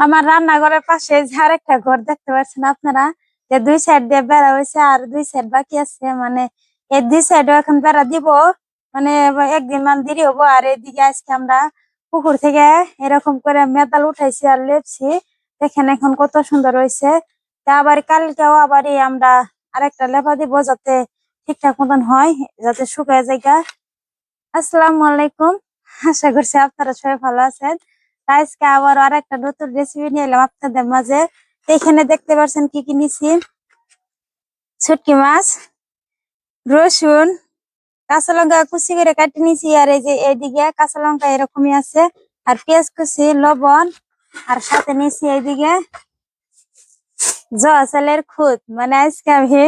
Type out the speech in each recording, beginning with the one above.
আমার রান্নাঘরের পাশে আর একটা ঘর দেখতে পাচ্ছেন আপনারা? যে দুই সাইড দিয়ে বেড়া হয়েছে আর দুই সাইড বাকি আছে। মানে এই দুই সাইডও এখন বেড়া দিব। মানে একদিন মান দেরি হব আর এদিকে আজকে আমরা পুকুর থেকে এরকম করে মেদাল উঠাইছি আর লেপছি। দেখেন এখন কত সুন্দর হয়েছে। তা আবার কালকেও আবার আমরা আরেকটা লেপা দিব যাতে ঠিকঠাক মতন হয়, যাতে শুকায় জায়গা। আসসালামু আলাইকুম। আশা করছি আপনারা সবাই ভালো আছেন। আজকে আবার আর একটা নতুন রেসিপি নিয়ে এলাম আপনাদের মাঝে। এখানে দেখতে পাচ্ছেন কি কি নিছি? ছুটকি মাছ, রসুন, কাঁচা লঙ্কা কুচি করে কাটি নিছি, আর এই যে এইদিকে কাঁচা লঙ্কা এরকমই আছে, আর পেঁয়াজ কুচি, লবণ, আর সাথে নিছি এইদিকে জয়াচালের খুদ। মানে আজকে আমি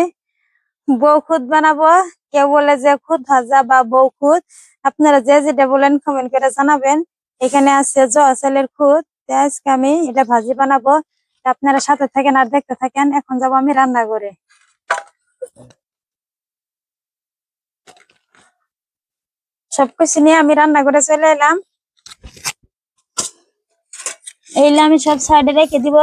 বউ খুদ বানাবো, কেউ বলে যে খুদ ভাজা বা বউ খুদ। আপনারা যে যেটা বলেন কমেন্ট করে জানাবেন। এখানে আছে জলের খুদ। আজকে আমি এটা ভাজি বানাবো। আপনারা সাথে থাকেন আর দেখতে থাকেন। এখন যাব আমি রান্না করে সবকিছু নিয়ে আমি রান্না করে চলে এলাম। এইলে আমি সব সাইডে রেখে দিব।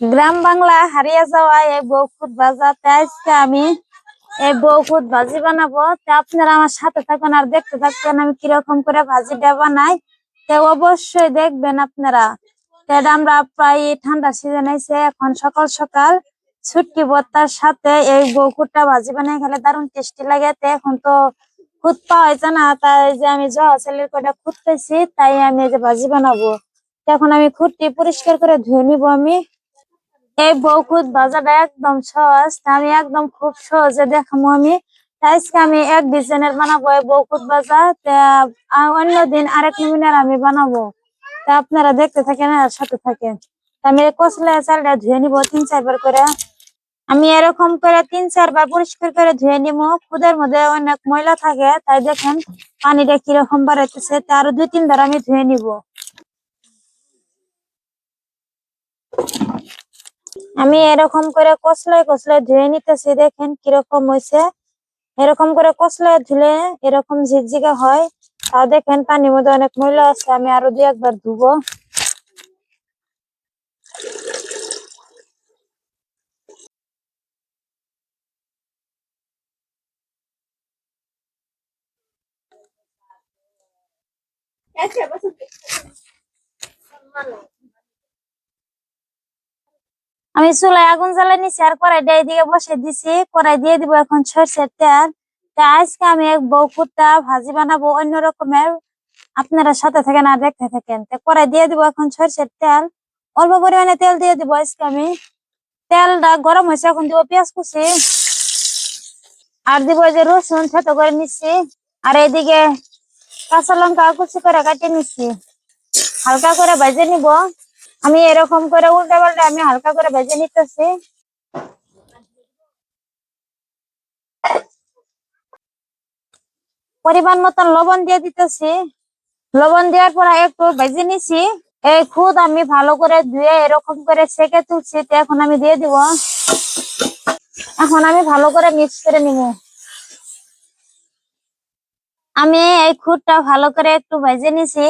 গ্রাম বাংলা হারিয়ে যাওয়া এই বৌখুদ বাজাতে আজকে আমি এই বৌখুদ ভাজি বানাবো। তো আপনারা আমার সাথে থাকুন আর দেখতে থাকবেন আমি কীরকম করে ভাজিটা বানাই। তো অবশ্যই দেখবেন আপনারা। আমরা প্রায় ঠান্ডা সিজন আইছে এখন সকাল সকাল ছুটকি ভর্তার সাথে এই বৌখুদটা ভাজি বানাই খেলে দারুণ টেস্টি লাগে। তো এখন তো খুদ পাওয়া যায় না, তাই যে আমি জহা ছেলের কটা খুদ পেয়েছি তাই আমি এই যে ভাজি বানাবো। এখন আমি খুদটি পরিষ্কার করে ধুয়ে নিবো আমি। এই বৌকুদ ভাজাটা একদম সহজ আমি একদম খুব সহজে দেখাবো আমি। আজকে আমি এক ডিজাইনের বানাবো এই বৌকুদ আ- অন্যদিন আরেক নমুনার আমি বানাবো। তা আপনারা দেখতে থাকেন আর সাথে থাকেন। তা আমি কচলা চালটা ধুয়ে নিবো তিন চারবার করে। আমি এরকম করে তিন চারবার পরিষ্কার করে ধুয়ে নিব। খুদের মধ্যে অনেক ময়লা থাকে, তাই দেখেন পানিটা কীরকম বাড়াইতেছে, তা আরও দুই তিনবার আমি ধুয়ে নিব। আমি এরকম করে কচলায় কচলায় ধুয়ে নিতেছি, দেখেন কীরকম হয়েছে এরকম করে কচলায় ধুলে এরকম ঝিকঝিকা হয়। তাও দেখেন পানির মধ্যে অনেক ময়লা আছে, আমি আরও দুই একবার ধুবো। আমি চুলায় আগুন জ্বালাই নিছি আর কড়াইটা এদিকে বসে দিছি, কড়াই দিয়ে দিব এখন সরষের তেল। তা আজকে আমি এক বউকুটা ভাজি বানাবো, অন্য রকমের। আপনারা সাথে থাকেন আর দেখতে থাকেন। তা কড়াই দিয়ে দিব এখন সরষের তেল। অল্প পরিমাণে তেল দিয়ে দিব আজকে আমি। তেলটা গরম হয়েছে, এখন দিব পেঁয়াজ কুচি। আর দিব যে রসুন ছোট করে নিচ্ছি। আর এইদিকে কাঁচা লঙ্কা কুচি করে কাটিয়ে নিচ্ছি। হালকা করে ভেজে নিব। আমি এরকম করে উল্টা পাল্টা আমি হালকা করে ভেজে নিতেছি। পরিমাণ মতন লবণ দিয়ে দিতেছি। লবণ দেওয়ার পর একটু ভেজে নিছি। এই খুদ আমি ভালো করে ধুয়ে এরকম করে সেকে তুলছি তো এখন আমি দিয়ে দিব। এখন আমি ভালো করে মিক্স করে নিব। আমি এই খুদটা ভালো করে একটু ভেজে নিছি।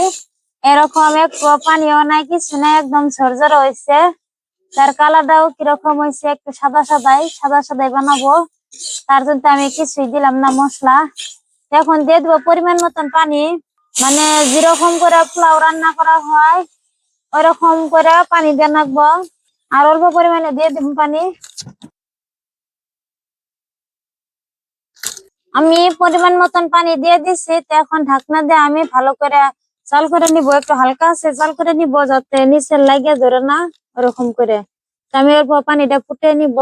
এরকম একটু পানিও নাই, কিছু নাই, একদম ঝরঝর হয়েছে তার কালারটাও কীরকম হয়েছে একটু সাদা সাদাই সাদা সাদাই বানাবো। তার জন্য আমি কিছুই দিলাম না মশলা। এখন দিয়ে দেবো পরিমাণ মতন পানি। মানে যেরকম করে পোলাও রান্না করা হয়, ওইরকম করে পানি দিয়ে রাখব আর অল্প পরিমাণে দিয়ে দিব পানি। আমি পরিমাণ মতন পানি দিয়ে দিছি, তো এখন ঢাকনা দিয়ে আমি ভালো করে চাল করে নিব, একটু হালকা আছে, চাল করে নিব যাতে নিচে লাগে ধরে না ওরকম করে। আমি অল্প পানিটা ফুটে নিব।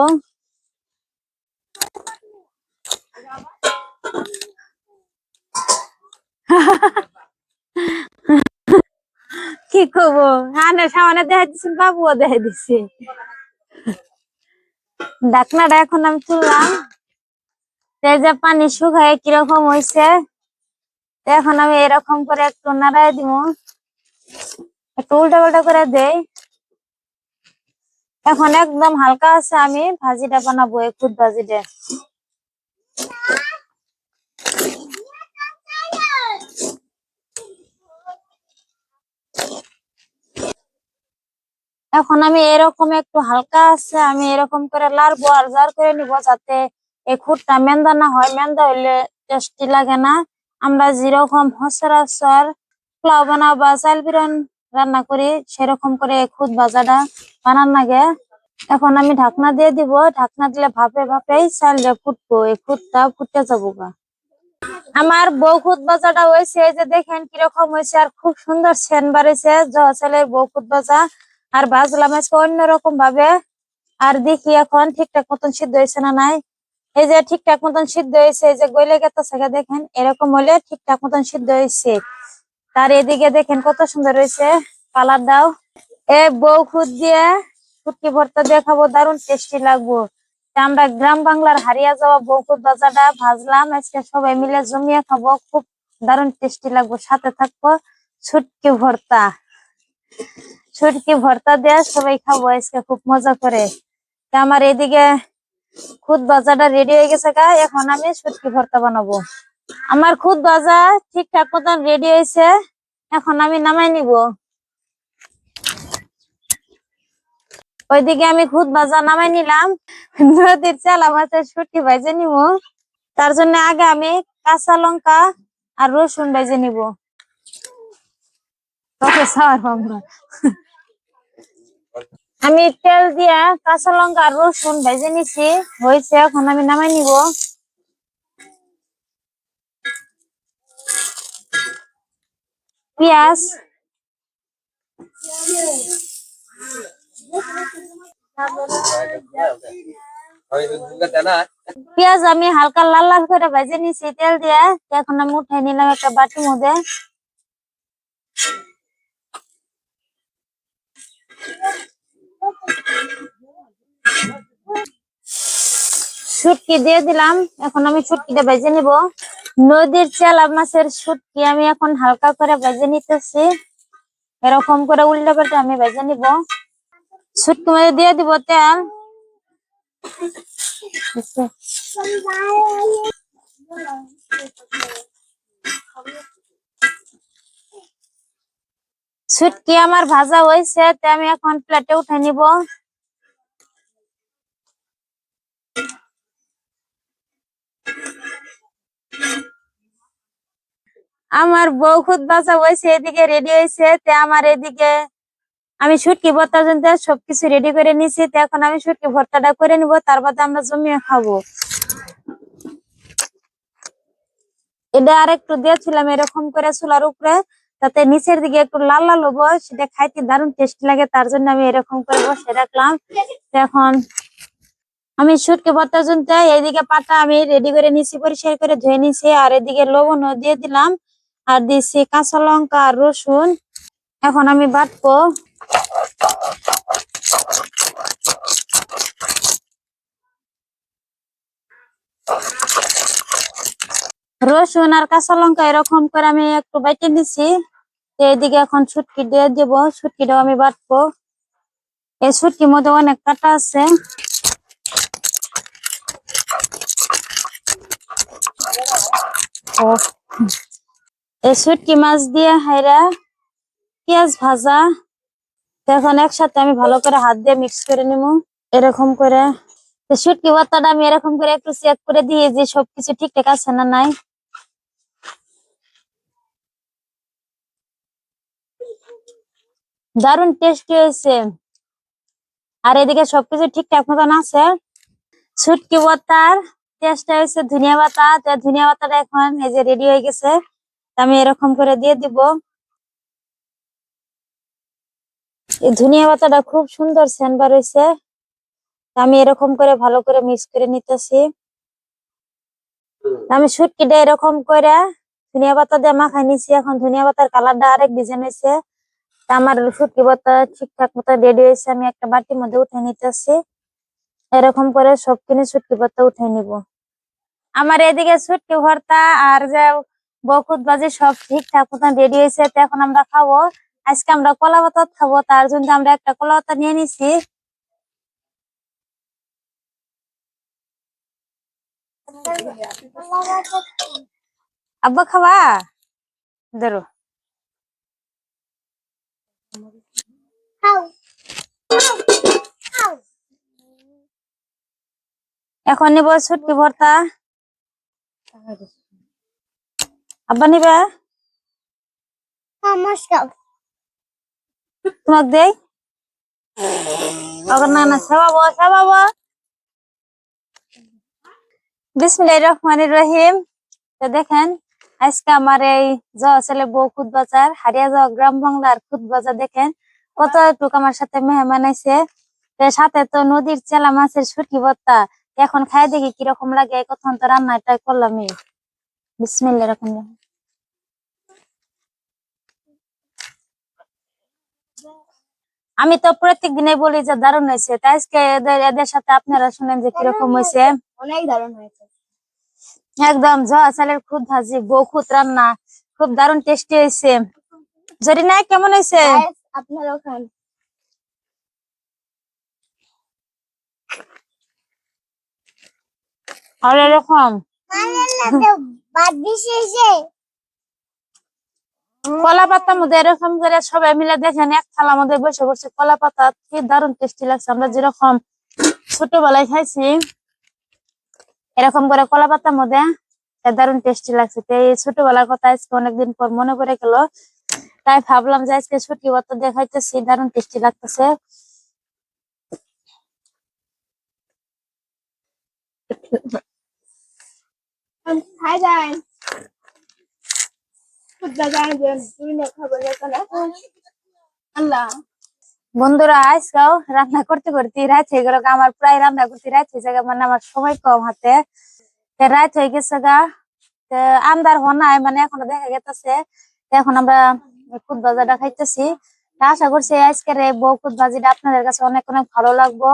কি করব হ্যাঁ সামনে দেখা দিচ্ছি বাবুও দেখা দিচ্ছে ঢাকনাটা এখন আমি তুললাম। পানি শুকায়, কীরকম হয়েছে এখন আমি এরকম করে একটু নাড়াই দিব। একটু উল্টা পাল্টা করে দেই। এখন একদম হালকা আছে, আমি ভাজিটা বানাবো, এই ভাজিটা। এখন আমি এরকম একটু হালকা আছে, আমি এরকম করে লাড়বো আর জার করে নিব যাতে এই খুঁটটা মেন্দা না হয়। মেন্দা হইলে টেস্টি লাগে না। আমরা যেরকম সচরাচর পোলাও বানাও বা চাল বিরান রান্না করি, সেরকম করে খুদ ভাজাটা বানান লাগে। এখন আমি ঢাকনা দিয়ে দিব, ঢাকনা দিলে ভাপে ভাপেই চালটা ফুটবো, এই খুদটা ফুটে যাব গা আমার বউ খুদ ভাজাটা হয়েছে যে দেখেন কীরকম হয়েছে, আর খুব সুন্দর সেন বাড়িছে। জহা বউ খুদ ভাজা আর ভাজলাম আজকে অন্যরকম ভাবে। আর দেখি এখন ঠিকঠাক মতন সিদ্ধ হয়েছে না নাই। এই যে ঠিকঠাক মতন সিদ্ধ হয়েছে, এই যে গলে গেছে দেখেন, এরকম হলে ঠিকঠাক মতন সিদ্ধ হয়েছে। তার এদিকে দেখেন কত সুন্দর হয়েছে, কালার দাও। এ বউ খুদ দিয়ে ফুটকি ভর্তা দিয়ে খাব দারুণ টেস্টি লাগবো আমরা গ্রাম বাংলার হারিয়া যাওয়া বউকুদ বাজাটা ভাজলাম, আজকে সবাই মিলে জমিয়ে খাব, খুব দারুণ টেস্টি লাগবো। সাথে থাকব ছুটকি ভর্তা। ছুটকি ভর্তা দিয়ে সবাই খাব, আজকে খুব মজা করে। আমার এদিকে খুদ ভাজাটা রেডি হয়ে গেছে গা, এখন আমি ছুটকি ভর্তা বানাবো। আমার খুদ ভাজা ঠিকঠাক মতন রেডি হয়েছে, এখন আমি নামাই নিব। ওইদিকে আমি খুদ ভাজা নামাই নিলাম, নদীর চালা মাছের শুটকি ভাজে নিব। তার জন্য আগে আমি কাঁচা লঙ্কা আর রসুন ভেজে নিব। সাওয়ার আমরা আমি তেল দিয়া কাঁচা লঙ্কা আর রসুন ভেজে নিছি। হয়েছে, এখন আমি নামাই নিব। পেঁয়াজ। পেঁয়াজ আমি হালকা লাল লাল করে ভেজে নিছি তেল দিয়া। এখন আমি উঠাই নিলাম একটা বাটির মধ্যে। শুটকি দিয়ে দিলাম। এখন আমি শুটকিটা বেজে নিব। নদীর চেলা মাছের শুটকি আমি এখন হালকা করে ভেজে নিতেছি। এরকম করে উল্টে পাল্টে আমি ভেজে নিব। শুটকি মধ্যে দিয়ে দিব তেল। বুঝছ? শুটকি আমার ভাজা হয়েছে আমি এখন প্লেটে উঠে নিব আমার বউ খুদ ভাজা হয়েছে এদিকে রেডি হয়েছে তে আমার এদিকে আমি শুটকি ভর্তার জন্য সবকিছু রেডি করে নিছি, তো এখন আমি শুটকি ভর্তাটা করে নিব তারপর আমরা জমিয়ে খাব এটা আর একটু দিয়েছিলাম এরকম করে চুলার উপরে তাতে নিচের দিকে একটু লাল লাল হব, সেটা খাইতে দারুণ টেস্ট লাগে, তার জন্য আমি এরকম করে বসে রাখলাম। এখন আমি শুটকি ভর্তার জন্য এইদিকে পাটা আমি রেডি করে নিছি, পরিষ্কার করে ধুয়ে নিছি, আর এদিকে লবণও দিয়ে দিলাম, আর দিছি কাঁচা লঙ্কা আর রসুন। এখন আমি বাটবো। রসুন আর কাঁচা লঙ্কা এরকম করে আমি একটু বাইটে নিছি। এদিকে এখন ছুটকি দিয়ে দিব, ছুটকিটাও আমি বাটবো এই ছুটকির মধ্যে অনেক কাটা আছে। এই শুটকি মাছ দিয়ে হাইরা পেঁয়াজ ভাজা। এখন একসাথে আমি ভালো করে হাত দিয়ে মিক্স করে নিব, এরকম করে। তো শুটকি ভর্তাটা আমি এরকম করে একটু চেক করে দিয়ে যে সবকিছু ঠিকঠাক আছে না নাই। দারুণ টেস্টি হয়েছে। আর এদিকে সবকিছু ঠিকঠাক মতন আছে। শুটকি ভর্তার টেস্ট হয়েছে ধনিয়া পাতা। ধনিয়া পাতাটা এখন এই যে রেডি হয়ে গেছে। আমি এরকম করে দিয়ে দিব। এই ধনিয়া পাতাটা খুব সুন্দর সেন্ট বার হয়েছে আমি এরকম করে ভালো করে মিক্স করে নিতেছি। আমি শুটকিটা এরকম করে ধনিয়া পাতা দিয়ে মাখাই নিছি। এখন ধনিয়া পাতার কালারটা আরেক ডিজাইন হয়েছে। আমার শুটকি ঠিকঠাক মতো রেডি হয়েছে, আমি একটা বাটির মধ্যে উঠে নিতেছি। এরকম করে সব কিনে শুটকি উঠে নিব। আমার এদিকে শুটকি ভর্তা আর যে বকুত বাজে সব ঠিকঠাক মতন রেডি হয়েছে, তো এখন আমরা খাব। আজকে আমরা কলা পাতা খাব, তার জন্য আমরা একটা কলা পাতা নিয়ে নিছি। আব্বা খাবা? ধরো। এখন নিব ছুটকি ভর্তা। আব্বা নিবে? তোমাকে দেই? না না সেবাবো সেবাবো বিসমিল্লাহ রহমানির রহিম। তো দেখেন আজকে আমার এই যাওয়া ছেলে বউ খুদ বাজার হারিয়া যাওয়া গ্রাম বাংলার খুদ বাজার দেখেন। কতটুকু আমার সাথে মেহমান আছে সাথে তো নদীর চেলা মাছের শুটকি ভর্তা। এখন খাই দেখি কীরকম লাগে কখন তো রান্নাটাই করলামই। বিসমিল্লাহ রহমান আমি তো প্রত্যেক দিনে বলি যে দারুণ হয়েছে তাই আজকে এদের এদের সাথে আপনারা শুনেন যে কীরকম হয়েছে। অনেক দারুণ হয়েছে। একদম জয়া চালের খুদ ভাজি বউ খুদ রান্না খুব দারুণ টেস্টি হয়েছে। জরিনা কেমন হয়েছে? আপনারাও খান। আর এরকম? কলা পাতার মধ্যে এরকম করে সবাই মিলে দেখেন, এক থালার মধ্যে বসে বসে কলা পাতা কি দারুণ টেস্টি লাগছে। আমরা যেরকম ছোটবেলায় খাইছি, এরকম করে কলা পাতার মধ্যে দারুণ টেস্টি লাগছে। তো এই ছোটবেলার কথা আজকে অনেকদিন পর মনে করে গেল, তাই ভাবলাম যে আজকে ছুটি বত্তা দেখাইতেছি, দারুণ টেস্টি লাগতেছে। খাবার কেন আল্লাহ বন্ধুরা আজকাও রান্না করতে করতে রাত হয়ে গেল আমার প্রায় রান্না করতে রাত হয়ে যাবে মানে আমার সময় কম হাতে। রাত হয়ে গেছে গা। আন্দার হনায় মানে এখনও দেখা গেতেছে। এখন আমরা খুদ বাজারটা খাইতেছি আশা করছি আজকের এই বউ খুদ বাজিটা আপনাদের কাছে অনেক অনেক ভালো লাগবো।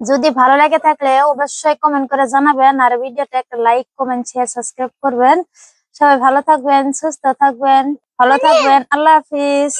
যদি ভালো লাগে থাকলে অবশ্যই কমেন্ট করে জানাবেন আর ভিডিওটা একটা লাইক কমেন্ট শেয়ার সাবস্ক্রাইব করবেন। সবাই ভালো থাকবেন সুস্থ থাকবেন ভালো থাকবেন। আল্লাহ হাফিজ।